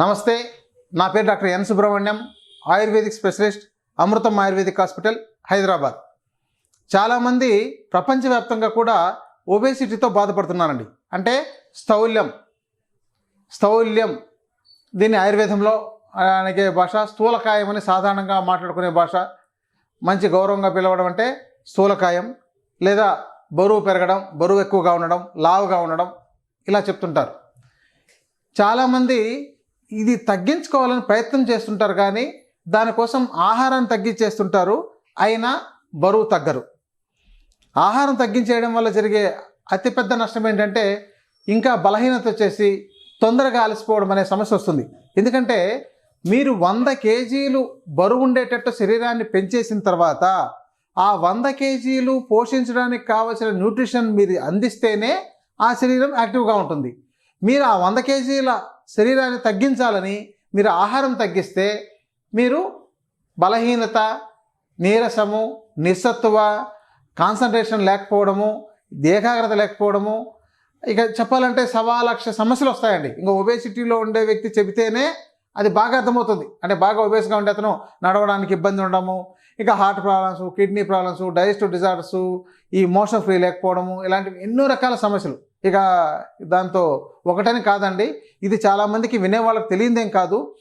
నమస్తే నా పేరు doctor N Subrahmanyam ayurvedic specialist Amrutham ayurvedic hospital Hyderabad. చాలామంది ప్రపంచవ్యాప్తంగా కూడా ఒబేసిటీతో బాధపడుతున్నారండి. అంటే స్థౌల్యం స్థౌల్యం. దీన్ని ఆయుర్వేదంలో అనే భాష స్థూలకాయం అని సాధారణంగా మాట్లాడుకునే భాష. మంచి గౌరవంగా పిలవడం అంటే స్థూలకాయం లేదా బరువు పెరగడం బరువు ఎక్కువగా ఉండడం లావుగా ఉండడం ఇలా చెప్తుంటారు. చాలామంది ఇది తగ్గించుకోవాలని ప్రయత్నం చేస్తుంటారు కానీ దానికోసం ఆహారాన్ని తగ్గించేస్తుంటారు. అయినా బరువు తగ్గరు. ఆహారం తగ్గించేయడం వల్ల జరిగే అతిపెద్ద నష్టం ఏంటంటే ఇంకా బలహీనత వచ్చేసి తొందరగా అలసిపోవడం అనే సమస్య వస్తుంది. ఎందుకంటే మీరు వంద కేజీలు బరువు ఉండేటట్టు శరీరాన్ని పెంచేసిన తర్వాత ఆ వంద కేజీలు పోషించడానికి కావలసిన న్యూట్రిషన్ మీరు అందిస్తేనే ఆ శరీరం యాక్టివ్గా ఉంటుంది. మీరు ఆ వంద కేజీల శరీరాన్ని తగ్గించాలని మీరు ఆహారం తగ్గిస్తే మీరు బలహీనత నీరసము నిస్సత్తువ కాన్సన్ట్రేషన్ లేకపోవడము ఏకాగ్రత లేకపోవడము ఇక చెప్పాలంటే సవా లక్ష సమస్యలు వస్తాయండి. ఇంకా ఒబేసిటీలో ఉండే వ్యక్తి చెబితేనే అది బాగా అర్థమవుతుంది. అంటే బాగా ఒబేస్గా ఉండే అతను నడవడానికి ఇబ్బంది ఉండడము ఇక heart problems kidney problems digestive disorders ఈ మోషన్ ఫ్రీ లేకపోవడము ఇలాంటివి ఎన్నో రకాల సమస్యలు. ఇక దాంతో ఒకటని కాదండి. ఇది చాలామందికి వినేవాళ్ళకి తెలియదేం కాదు.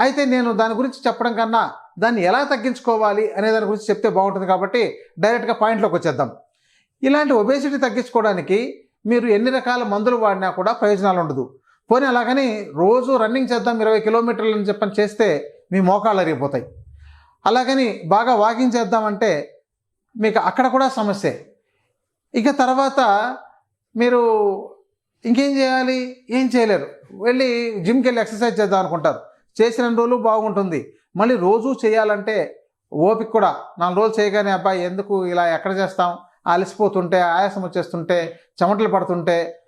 అయితే నేను దాని గురించి చెప్పడం కన్నా దాన్ని ఎలా తగ్గించుకోవాలి అనే దాని గురించి చెప్తే బాగుంటుంది కాబట్టి డైరెక్ట్గా పాయింట్లోకి వచ్చేద్దాం. ఇలాంటి ఒబేసిటీ తగ్గించుకోవడానికి మీరు ఎన్ని రకాల మందులు వాడినా కూడా ప్రయోజనాలు ఉండదు. పోనీ అలాగని రోజు రన్నింగ్ చేద్దాం ఇరవై కిలోమీటర్లు అని చెప్పని చేస్తే మీ మోకాళ్ళు అరిగిపోతాయి. అలాగని బాగా వాకింగ్ చేద్దామంటే మీకు అక్కడ కూడా సమస్యే. ఇక తర్వాత మీరు ఇంకేం చేయాలి? ఏం చేయలేరు. వెళ్ళి జిమ్కి వెళ్ళి ఎక్సర్సైజ్ చేద్దాం అనుకుంటారు. చేసిన రోజులు బాగుంటుంది. మళ్ళీ రోజు చేయాలంటే ఓపిక కూడా. నాలుగు రోజులు చేయగానే అబ్బాయి ఎందుకు ఇలా ఎక్కడ చేస్తాం? అలసిపోతుంటే ఆయాసం వచ్చేస్తుంటే చెమటలు పడుతుంటే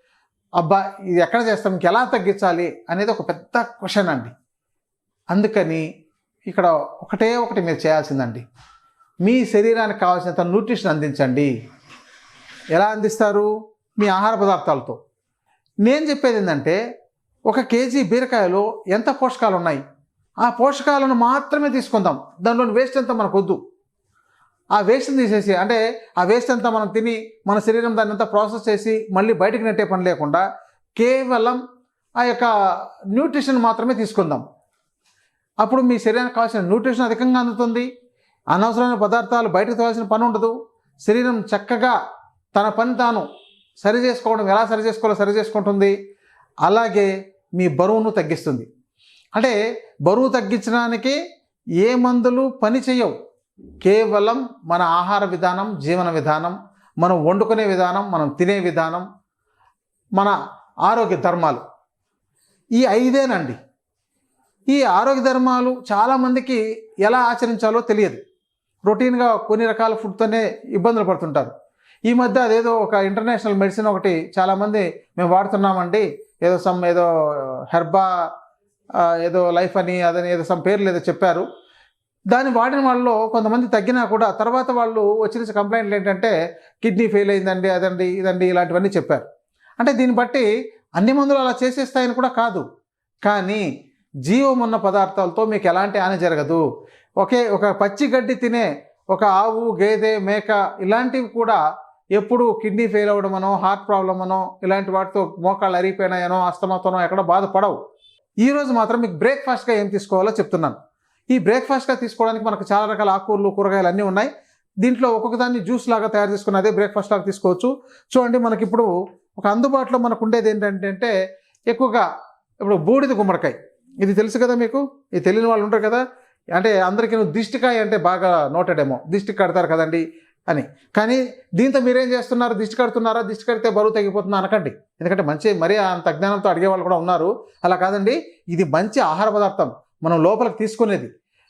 అబ్బా ఇది ఎక్కడ చేస్తాం? ఇంక ఎలా తగ్గించాలి? అనేది ఒక పెద్ద క్వశ్చన్ అండి. అందుకని ఇక్కడ ఒకటే ఒకటి మీరు చేయాల్సిందండి. మీ శరీరానికి కావాల్సినంత న్యూట్రిషన్ అందించండి. ఎలా అందిస్తారు? మీ ఆహార పదార్థాలతో. నేను చెప్పేది ఏంటంటే ఒక కేజీ బీరకాయలో ఎంత పోషకాలు ఉన్నాయి ఆ పోషకాలను మాత్రమే తీసుకుందాం. దానిలోని వేస్ట్ అంతా మనకు వద్దు. ఆ వేస్ట్ని తీసేసి అంటే ఆ వేస్ట్ అంతా మనం తిని మన శరీరం దాన్ని అంతా ప్రాసెస్ చేసి మళ్ళీ బయటకు నెట్టే పని లేకుండా కేవలం ఆ యొక్క న్యూట్రిషన్ మాత్రమే తీసుకుందాం. అప్పుడు మీ శరీరానికి కావాల్సిన న్యూట్రిషన్ అధికంగా అందుతుంది. అనవసరమైన పదార్థాలు బయటకు తేవాల్సిన పని ఉండదు. శరీరం చక్కగా తన పని తాను సరి చేసుకోవడం ఎలా సరి చేసుకోవాలో సరి చేసుకుంటుంది. అలాగే మీ బరువును తగ్గిస్తుంది. అంటే బరువు తగ్గించడానికి ఏ మందులు పని చేయవు. కేవలం మన ఆహార విధానం జీవన విధానం మనం వండుకునే విధానం మనం తినే విధానం మన ఆరోగ్య ధర్మాలు. ఈ ఐదేనండి. ఈ ఆరోగ్య ధర్మాలు చాలామందికి ఎలా ఆచరించాలో తెలియదు. రొటీన్గా కొన్ని రకాల ఫుడ్తోనే ఇబ్బందులు పడుతుంటారు. ఈ మధ్య అదేదో ఒక ఇంటర్నేషనల్ మెడిసిన్ ఒకటి చాలామంది మేము వాడుతున్నామండి. ఏదో సమ్ ఏదో హెర్బా ఏదో లైఫ్ అని అదని ఏదో సమ్ పేర్లు ఏదో చెప్పారు. దాన్ని వాడిన వాళ్ళలో కొంతమంది తగ్గినా కూడా తర్వాత వాళ్ళు వచ్చిన కంప్లైంట్లు ఏంటంటే కిడ్నీ ఫెయిల్ అయిందండి అదండి ఇదండి ఇలాంటివన్నీ చెప్పారు. అంటే దీన్ని బట్టి అన్ని మందులు అలా చేసేస్తాయని కూడా కాదు. కానీ జీవం ఉన్న పదార్థాలతో మీకు ఎలాంటి హాని జరగదు. ఒకే ఒక పచ్చి గడ్డి తినే ఒక ఆవు గేదె మేక ఇలాంటివి కూడా ఎప్పుడు కిడ్నీ ఫెయిల్ అవ్వడం అనో హార్ట్ ప్రాబ్లం అనో ఇలాంటి వాటితో మోకాళ్ళు అరిగిపోయినాయనో అస్తమాతోనో ఎక్కడ బాధపడవు. ఈరోజు మాత్రం మీకు బ్రేక్ఫాస్ట్గా ఏం తీసుకోవాలో చెప్తున్నాను. ఈ బ్రేక్ఫాస్ట్గా తీసుకోవడానికి మనకు చాలా రకాల ఆకుకూరలు కూరగాయలు అన్నీ ఉన్నాయి. దీంట్లో ఒక్కొక్క దాన్ని జ్యూస్ లాగా తయారు చేసుకుని అదే బ్రేక్ఫాస్ట్ లాగా తీసుకోవచ్చు. చూడండి మనకి ఇప్పుడు ఒక అందుబాటులో మనకు ఉండేది ఏంటంటే ఎక్కువగా ఇప్పుడు బూడిద గుమ్మడికాయ. ఇది తెలుసు కదా మీకు? ఇది తెలియని వాళ్ళు ఉంటారు కదా? అంటే అందరికీ దిష్టికాయ అంటే బాగా నోటెడేమో దిష్టి కడతారు కదండి. అని. కానీ దీంతో మీరేం చేస్తున్నారు? దిష్టి కడుతున్నారా? దిష్టి కడితే బరువు తగ్గిపోతుందా అనకండి. ఎందుకంటే మంచి మరీ అంత అజ్ఞానంతో అడిగే వాళ్ళు కూడా ఉన్నారు. అలా కాదండి. ఇది మంచి ఆహార పదార్థం. మనం లోపలికి తీసుకునేది.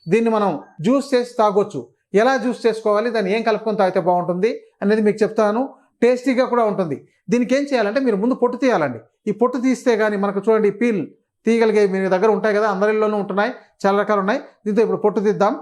దీన్ని మనం జ్యూస్ చేసి తాగొచ్చు. ఎలా జ్యూస్ చేసుకోవాలి? దాన్ని ఏం కలుపుకొని తాగితే బాగుంటుంది? అనేది మీకు చెప్తాను. టేస్టీగా కూడా ఉంటుంది. దీనికి ఏం చేయాలంటే మీరు ముందు పొట్టు తీయాలండి. ఈ పొట్టు తీస్తే కానీ మనకు చూడండి పీల్ తీగలిగే మీ దగ్గర ఉంటాయి కదా అందరిలోనూ ఉంటున్నాయి చాలా రకాలు ఉన్నాయి. దీంతో ఇప్పుడు పొట్టు తీద్దాం.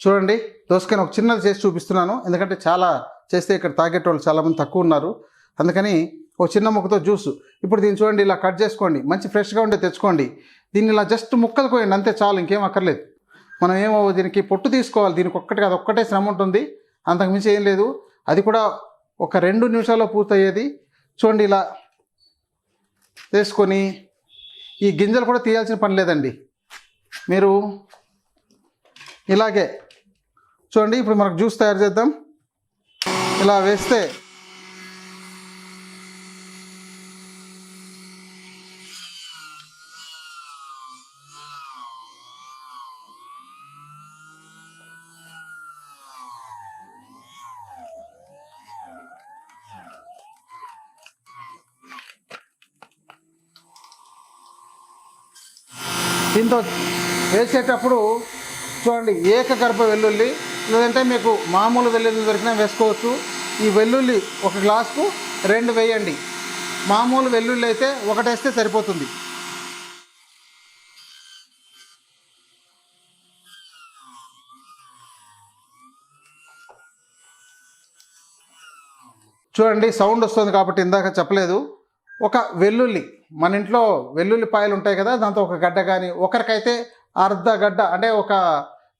చూడండి దోసకాయని ఒక చిన్నది చేసి చూపిస్తున్నాను. ఎందుకంటే చాలా చేస్తే ఇక్కడ తాగేటోళ్ళు చాలామంది తక్కువ ఉన్నారు. అందుకని ఒక చిన్న ముక్కతో జ్యూస్. ఇప్పుడు దీన్ని చూడండి ఇలా కట్ చేసుకోండి. మంచి ఫ్రెష్గా ఉంటే తెచ్చుకోండి. దీన్ని ఇలా జస్ట్ ముక్కలు కోయండి అంతే చాలు ఇంకేం అక్కర్లేదు. మనం ఏమో దీనికి పొట్టు తీసుకోవాలి. దీనికి ఒక్కటి కాదు ఒక్కటే శ్రమ ఉంటుంది. అంతకుమించి ఏం లేదు. అది కూడా ఒక రెండు నిమిషాల్లో పూర్తయ్యేది. చూడండి ఇలా తీసుకొని ఈ గింజలు కూడా తీయాల్సిన పని లేదండి. మీరు ఇలాగే చూడండి ఇప్పుడు మనకు జ్యూస్ తయారు చేద్దాం. ఇలా వేస్తే దీంతో వేసేటప్పుడు చూడండి ఏకగర్భ వెల్లుల్లి లేదంటే మీకు మామూలు వెల్లుల్లి దొరికినా వేసుకోవచ్చు. ఈ వెల్లుల్లి ఒక గ్లాసుకు రెండు వేయండి. మామూలు వెల్లుల్లి అయితే ఒకటేస్తే సరిపోతుంది. చూడండి సౌండ్ వస్తుంది కాబట్టి ఇందాక చెప్పలేదు. ఒక వెల్లుల్లి మన ఇంట్లో వెల్లుల్లిపాయలు ఉంటాయి కదా దాంతో ఒక గడ్డ కానీ ఒకరికైతే అర్ధ గడ్డ అంటే ఒక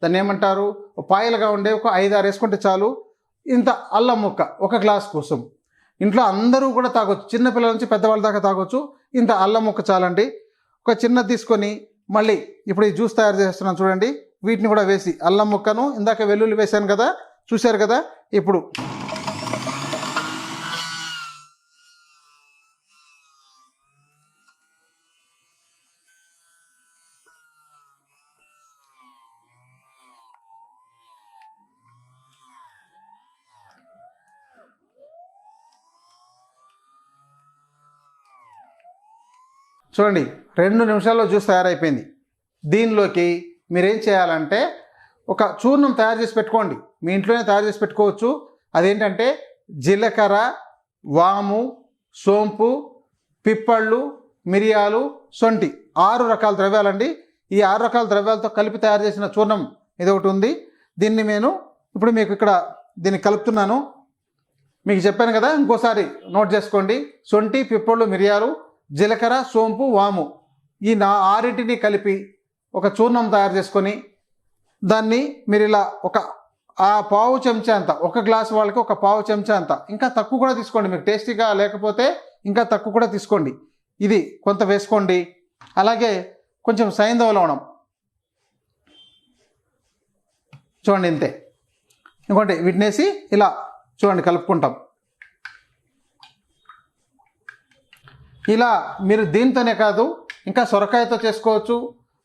దాన్ని ఏమంటారు? పాయలుగా ఉండే ఒక ఐదు ఆరు వేసుకుంటే చాలు. ఇంత అల్లం ముక్క ఒక గ్లాస్ కోసం. ఇంట్లో అందరూ కూడా తాగొచ్చు. చిన్నపిల్లల నుంచి పెద్దవాళ్ళ దాకా తాగొచ్చు. ఇంత అల్లం ముక్క చాలండి. ఒక చిన్నది తీసుకొని మళ్ళీ ఇప్పుడు ఈ జ్యూస్ తయారు చేస్తున్నాను చూడండి. వీటిని కూడా వేసి అల్లం ముక్కను ఇందాక వెల్లుల్లి వేశాను కదా. చూశారు కదా? ఇప్పుడు చూడండి రెండు నిమిషాల్లో జ్యూస్ తయారైపోయింది. దీనిలోకి మీరేం చేయాలంటే ఒక చూర్ణం తయారు చేసి పెట్టుకోండి. మీ ఇంట్లోనే తయారు చేసి పెట్టుకోవచ్చు. అదేంటంటే జీలకర్ర వాము సోంపు పిప్పళ్ళు మిరియాలు సొంటి ఆరు రకాల ద్రవ్యాలండి. ఈ ఆరు రకాల ద్రవ్యాలతో కలిపి తయారు చేసిన చూర్ణం ఇది ఒకటి ఉంది. దీన్ని నేను ఇప్పుడు మీకు ఇక్కడ దీన్ని కలుపుతున్నాను. మీకు చెప్పాను కదా ఇంకోసారి నోట్ చేసుకోండి. సొంటి పిప్పళ్ళు మిరియాలు జీలకర్ర సోంపు వాము ఈ నా ఆరింటిని కలిపి ఒక చూర్ణం తయారు చేసుకొని దాన్ని మీరు ఇలా ఒక ఆ పావు చెంచా అంత ఒక గ్లాస్ వాళ్ళకి ఒక పావు చెంచా అంత ఇంకా తక్కువ కూడా తీసుకోండి. మీకు టేస్టీగా లేకపోతే ఇంకా తక్కువ కూడా తీసుకోండి. ఇది కొంత వేసుకోండి. అలాగే కొంచెం సైంధవ లవణం. చూడండి ఇంతే. ఇంకోటి వీటినేసి ఇలా చూడండి కలుపుకుంటాం. ఇలా మీరు దీంతోనే కాదు ఇంకా సొరకాయతో చేసుకోవచ్చు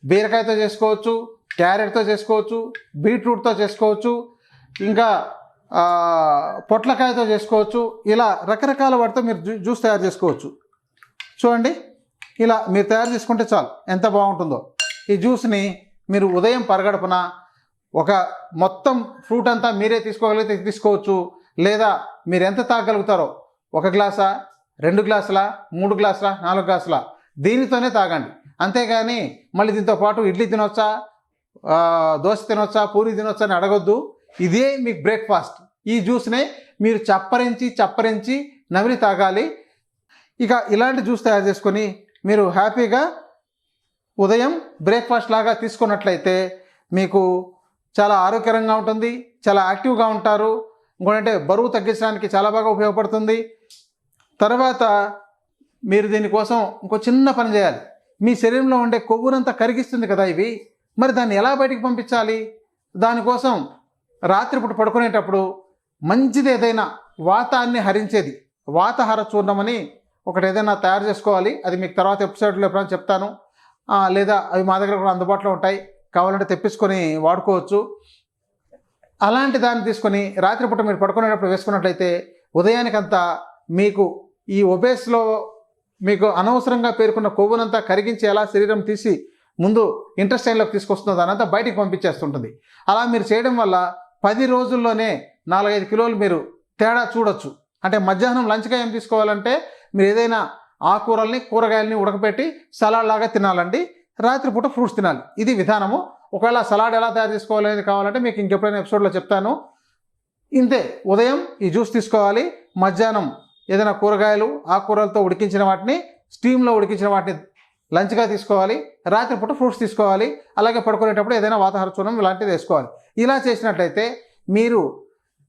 బీరకాయతో చేసుకోవచ్చు క్యారెట్తో చేసుకోవచ్చు బీట్రూట్తో చేసుకోవచ్చు ఇంకా పొట్లకాయతో చేసుకోవచ్చు. ఇలా రకరకాల వాటితో మీరు జ్యూస్ తయారు చేసుకోవచ్చు. చూడండి ఇలా మీరు తయారు చేసుకుంటే చాలు ఎంత బాగుంటుందో. ఈ జ్యూస్ని మీరు ఉదయం పరగడపున ఒక మొత్తం ఫ్రూట్ అంతా మీరే తీసుకోగలిగితే తీసుకోవచ్చు లేదా మీరు ఎంత తాగలుగుతారో ఒక గ్లాసా రెండు గ్లాసుల మూడు గ్లాసుల నాలుగు గ్లాసుల? దీనితోనే తాగండి. అంతేగాని మళ్ళీ దీంతో పాటు ఇడ్లీ తినొచ్చా? దోశ తినొచ్చా? పూరి తినొచ్చా అని అడగొద్దు. ఇదే మీకు బ్రేక్ఫాస్ట్. ఈ జ్యూస్నే మీరు చప్పరించి చప్పరించి నమిలి తాగాలి. ఇక ఇలాంటి జ్యూస్ తయారు చేసుకొని మీరు హ్యాపీగా ఉదయం బ్రేక్ఫాస్ట్ లాగా తీసుకున్నట్లయితే మీకు చాలా ఆరోగ్యకరంగా ఉంటుంది చాలా యాక్టివ్గా ఉంటారు. ఇంకోటంటే బరువు తగ్గించడానికి చాలా బాగా ఉపయోగపడుతుంది. తర్వాత మీరు దీనికోసం ఇంకో చిన్న పని చేయాలి. మీ శరీరంలో ఉండే కొవ్వునంతా కరిగిస్తుంది కదా ఇవి. మరి దాన్ని ఎలా బయటికి పంపించాలి? దానికోసం రాత్రిపూట పడుకునేటప్పుడు మంచిది ఏదైనా వాతాన్ని హరించేది. వాతహర చూర్ణమని ఒకటి ఏదైనా తయారు చేసుకోవాలి. అది మీకు తర్వాత ఎపిసోడ్లో ఎప్పుడైనా చెప్తాను. లేదా అవి మా దగ్గర కూడా అందుబాటులో ఉంటాయి. కావాలంటే తెప్పించుకొని వాడుకోవచ్చు. అలాంటి దాన్ని తీసుకొని రాత్రిపూట మీరు పడుకునేటప్పుడు వేసుకున్నట్లయితే ఉదయానికంతా మీకు ఈ ఒబేస్లో మీకు అనవసరంగా పేర్కొన్న కొవ్వునంతా కరిగించి ఎలా శరీరం తీసి ముందు ఇంట్రెస్టైన్లోకి తీసుకొస్తుందో దానంతా బయటికి పంపించేస్తుంటుంది. అలా మీరు చేయడం వల్ల పది రోజుల్లోనే నాలుగైదు కిలోలు మీరు తేడా చూడొచ్చు. అంటే మధ్యాహ్నం లంచ్గా ఏం తీసుకోవాలంటే మీరు ఏదైనా ఆకుకూరల్ని కూరగాయలని ఉడకపెట్టి సలాడ్ లాగా తినాలండి. రాత్రిపూట ఫ్రూట్స్ తినాలి. ఇది విధానము. ఒకవేళ సలాడ్ ఎలా తయారు చేసుకోవాలి అనేది కావాలంటే మీకు ఇంకెప్పుడైనా ఎపిసోడ్లో చెప్తాను. ఇంతే. ఉదయం ఈ జ్యూస్ తీసుకోవాలి. మధ్యాహ్నం ఏదైనా కూరగాయలు ఆకుకూరలతో ఉడికించిన వాటిని స్టీమ్లో ఉడికించిన వాటిని లంచ్గా తీసుకోవాలి రాత్రిపూట ఫ్రూట్స్ తీసుకోవాలి అలాగే పడుకునేటప్పుడు ఏదైనా వాతావరణ చూర్ణం ఇలాంటిది వేసుకోవాలి. ఇలా చేసినట్లయితే మీరు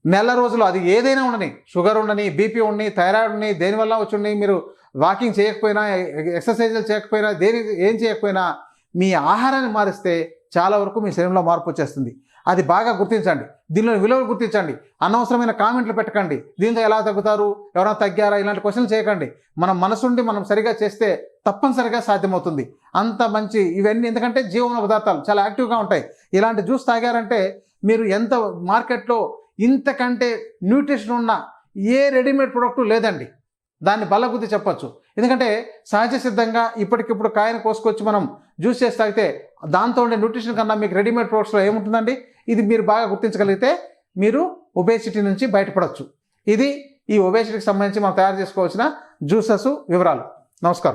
నెల రోజులు అది ఏదైనా ఉండని షుగర్ ఉండని బీపీ ఉండని థైరాయిడ్ ఉండని దేనివల్ల వచ్చి మీరు వాకింగ్ చేయకపోయినా ఎక్సర్సైజులు చేయకపోయినా దేని ఏం చేయకపోయినా మీ ఆహారాన్ని మారిస్తే చాలా వరకు మీ శరీరంలో మార్పు వచ్చేస్తుంది. అది బాగా గుర్తించండి. దీనిలో విలువలు గుర్తించండి. అనవసరమైన కామెంట్లు పెట్టకండి. దీంతో ఎలా తగ్గుతారు? ఎవరైనా తగ్గారా? ఇలాంటి క్వశ్చన్లు చేయకండి. మన మనసుండి మనం సరిగా చేస్తే తప్పనిసరిగా సాధ్యమవుతుంది. అంత మంచి ఇవన్నీ ఎందుకంటే జీవన పదార్థాలు చాలా యాక్టివ్గా ఉంటాయి. ఇలాంటి జ్యూస్ తాగారంటే మీరు ఎంత మార్కెట్లో ఇంతకంటే న్యూట్రిషన్ ఉన్న ఏ రెడీమేడ్ ప్రోడక్ట్ లేదండి. దాన్ని బల్లగుద్ది చెప్పచ్చు. ఎందుకంటే సహజ సిద్ధంగా ఇప్పటికిప్పుడు కాయను కోసుకొచ్చి మనం జ్యూస్ చేసి తాగితే దాంతో ఉండే న్యూట్రిషన్ కన్నా మీకు రెడీమేడ్ ప్రోడక్ట్స్లో ఏముంటుందండి? ఇది మీరు బాగా గుర్తించగలిగితే మీరు ఒబేసిటీ నుంచి బయటపడవచ్చు ఇది ఈ ఒబేసిటీకి సంబంధించి మనం తయారు చేసుకోవాల్సిన జ్యూసెస్ వివరాలు. నమస్కారం.